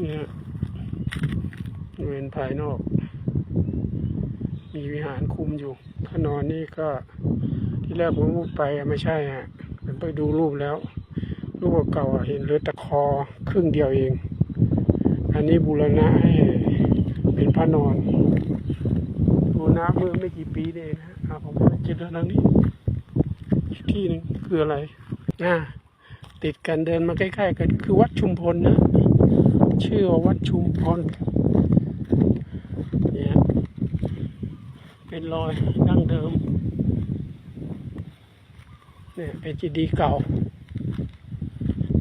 เนี่ยบริเวณภายนอก มีวิหารคุมอยู่ถ้านอนนี่ก็ที่แรกผมไปไม่ใช่ฮะผมไปดูรูปแล้ว รูปเก่าเห็นเหลือแต่คอครึ่งเดียวเอง อันนี้บูรณะให้เป็นพระนอนบูรณะเมื่อไม่กี่ปีนี่เองนะอะผมก็เจอทางนี้ที่นึงคืออะไรอ่าติดกันเดินมาใกล้ๆกันคือวัดชุมพลนะ ชื่อว่าวัดชุมพลเนี่ยเป็นรอยดั้งเดิมเนี่ยเป็นเจดีเก่า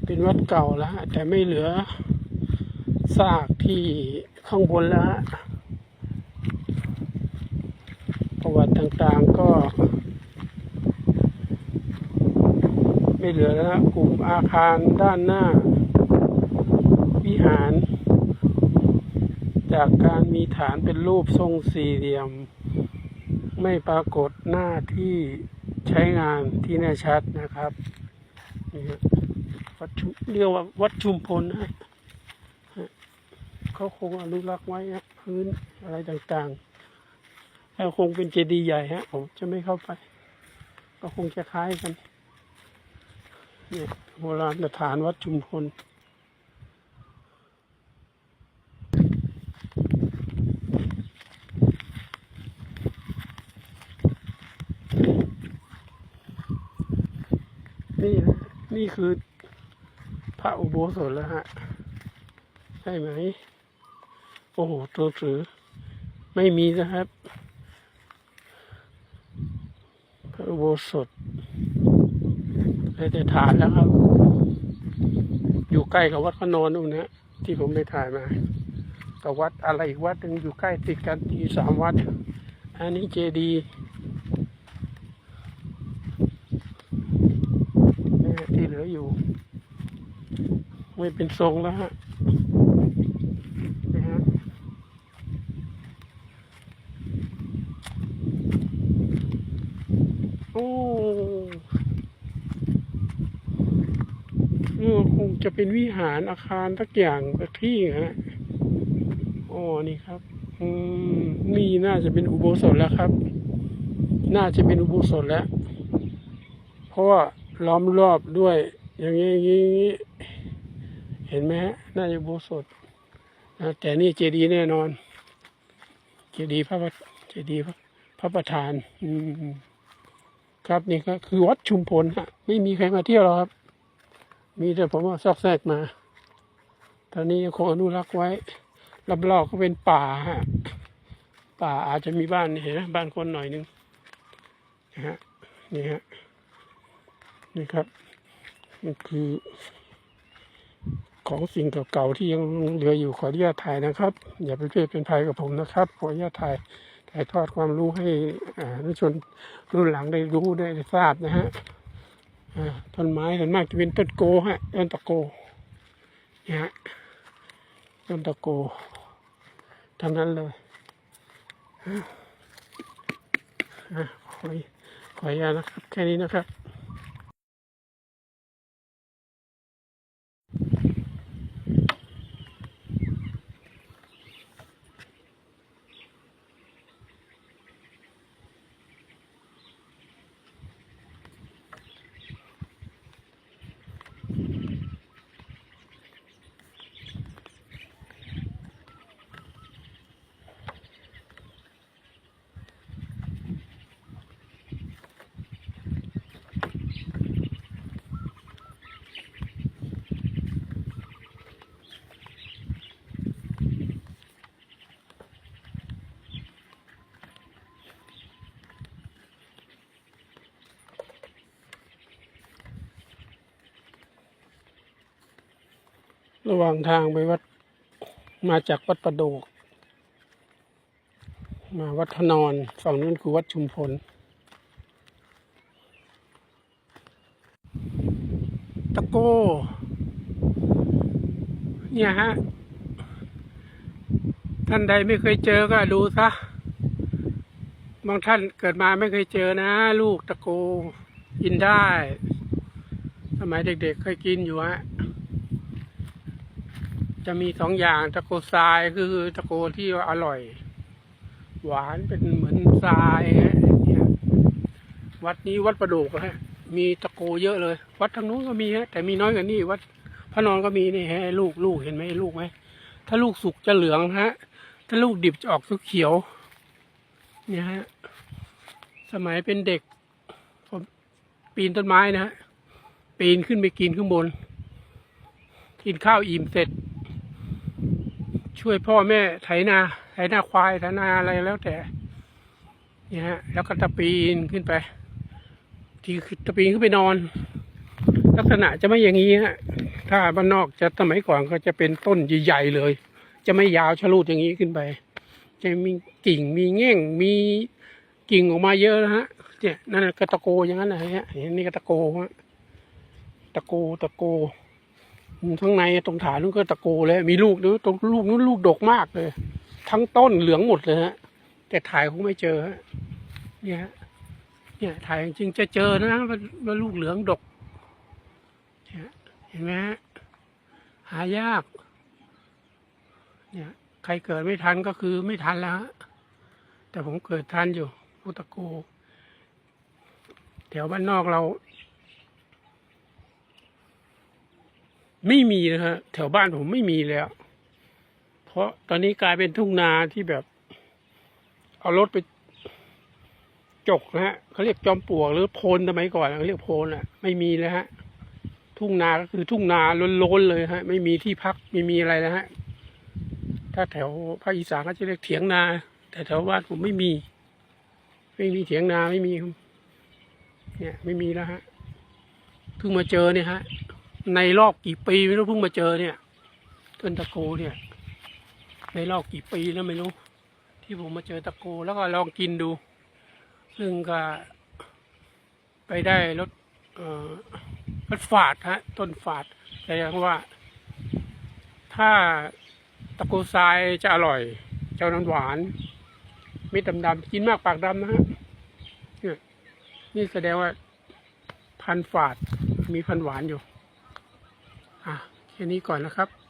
เป็นวัดเก่าแล้วแต่ไม่เหลือซากที่ข้างบนแล้วประวัติต่างๆก็ ไม่เหลือแล้วกลุ่มอาคารด้านหน้า วิหาร จากการมีฐานเป็นรูปทรงสี่เหลี่ยม ไม่ปรากฏหน้าที่ใช้งานที่แน่ชัดนะครับนี่ฮะวัดชุเรียกว่าวัดชุมพลนะฮะเขาคงอนุรักษ์ไว้ฮะพื้นอะไรต่างๆแล้วคงเป็นเจดีย์ใหญ่ฮะผมจะไม่เข้าไป ก็คงจะคล้ายกันเนี่ยโบราณสถานวัดชุมพล นี่ นี่คือพระอุโบสถแล้วฮะ ใช่ไหม โอ้โห ตัวสือ ไม่มีนะครับ พระอุโบสถเลยแต่ฐานแล้วครับ อยู่ใกล้กับวัดพระนอนนู่นนะที่ผมไปถ่ายมากับวัดอะไรอีกวัดหนึ่งอยู่ใกล้ติดกันที่สามวัด อันนี้เจดีย์ที่เหลืออยู่ ไม่เป็นทรงแล้วฮะนะฮะโอ้เออคงจะเป็นวิหารอาคารสักอย่างสักที่ฮะโอ้นี่ครับ อืมนี่น่าจะเป็นอุโบสถแล้วครับ น่าจะเป็นอุโบสถแล้ว เพราะว่าล้อมรอบด้วย อย่างนี้อย่างนี้อย่างนี้เห็นไหมน่าจะโบสถนะแต่นี่เจดีย์แน่นอน เจดีย์พระประเจดีย์พระประธาน อืมครับนี่ก็คือวัดชุมพลฮะไม่มีใครมาเที่ยวหรอกครับ มีแต่ผมว่าซอกแซกมา ตอนนี้คงอนุรักษ์ไว้รอบๆก็เป็นป่าฮะป่าอาจจะมีบ้านเห็นไหมบ้านคนหน่อยนึงนะฮะนี่ฮะนี่ครับนี่คือ ของสิ่งเก่าๆที่ยังเหลืออยู่ขออนุญาตถ่ายนะครับ อย่าไปเพียดเป็นภัยกับผมนะครับ ขออนุญาตถ่ายถ่ายทอดความรู้ให้อ่าผู้ชนรุ่นหลังได้รู้ได้ทราบนะฮะต้นไม้ส่วนมากจะเป็นต้นโกฮะต้นตะโกเนี่ยฮะต้นตะโกทั้งนั้นเลยอะขอขออนุญาตนะครับ แค่นี้นะครับ ระหว่างทางไปวัดมาจากวัดประโดก มาวัดพนอนฝั่งนู้นคือวัดชุมพลตะโก้เนี่ยฮะ ท่านใดไม่เคยเจอก็ดูซะ บางท่านเกิดมาไม่เคยเจอนะ ลูกตะโกกินได้ สมัยเด็กๆเคยกินอยู่ฮะ จะมีสองอย่างตะโกทรายคือตะโกที่อร่อย หวานเป็นเหมือนทรายฮะเนี่ยวัดนี้วัดประดูกฮะมีตะโกเยอะเลย วัดทางนู้นก็มีฮะแต่มีน้อยกว่านี่วัดพระนอนก็มีนี่ฮะลูกลูกเห็นไหมลูกไหมถ้าลูกสุกจะเหลืองฮะ ถ้าลูกดิบจะออกสีเขียว เนี่ยฮะสมัยเป็นเด็ก ผมปีนต้นไม้นะฮะปีนขึ้นไปกินข้างบน กินข้าวอิ่มเสร็จ ช่วยพ่อแม่ไถนาไถนาควายไถนาอะไรแล้วแต่เนี่ยฮะแล้วก็ตะปีนขึ้นไป ทีคือตะปีนขึ้นไปนอน ลักษณะจะไม่อย่างนี้ฮะถ้าบ้านนอกจะสมัยก่อนก็จะเป็นต้นใหญ่ๆเลย จะไม่ยาวชะลูดอย่างนี้ขึ้นไป จะมีกิ่งมีแง่งมีกิ่งออกมาเยอะนะฮะเนี่ยนั่นนะก็ตะโกอย่างนั้นนะฮะเห็นนี่ก็ตะโกฮะตะโกตะโก ข้างในตรงฐานนู้นก็ตะโกเลยมีลูกนู้นตรงลูกนู้นลูกดกมากเลย ทั้งต้นเหลืองหมดเลยฮะ แต่ถ่ายคงไม่เจอฮะเนี่ยเนี่ยถ่ายจริงจะเจอนะว่าว่าลูกเหลืองดกเนี่ยเห็นไหมฮะหายาก เนี่ย ใครเกิดไม่ทันก็คือไม่ทันแล้วฮะแต่ผมเกิดทันอยู่พุตะโกแถวบ้านนอกเรา ไม่มีนะฮะแถวบ้านผมไม่มีแล้ว เพราะตอนนี้กลายเป็นทุ่งนาที่แบบ เอารถไปจกนะฮะเขาเรียกจอมปลวกหรือโพนสมัยก่อนเขาเรียกโพนอะ ไม่มีแล้วฮะ ทุ่งนาก็คือทุ่งนาล้นๆเลยฮะ ไม่มีที่พักไม่มีอะไรแล้วฮะ ถ้าแถวภาคอีสานก็จะเรียกเถียงนา แต่แถวบ้านผมไม่มี ไม่มีเถียงนาไม่มี เนี่ย ไม่มีแล้วฮะเพิ่งมาเจอเนี่ยฮะ ในรอบกี่ปีไม่รู้เพิ่งมาเจอเนี่ย ต้นตะโกเนี่ย ในรอบกี่ปีแล้วไม่รู้ ที่ผมมาเจอตะโกแล้วก็ลองกินดูซึ่งก็ไปได้รสรสฝาดฮะ ต้นฝาดแต่ยังว่า ถ้าตะโกทรายจะอร่อย เจ้าน้ำหวานเม็ดดำๆกินมากปากดำนะฮะนี่แสดงว่าพันฝาดมีพันหวานอยู่ แค่นี้ก่อนนะครับ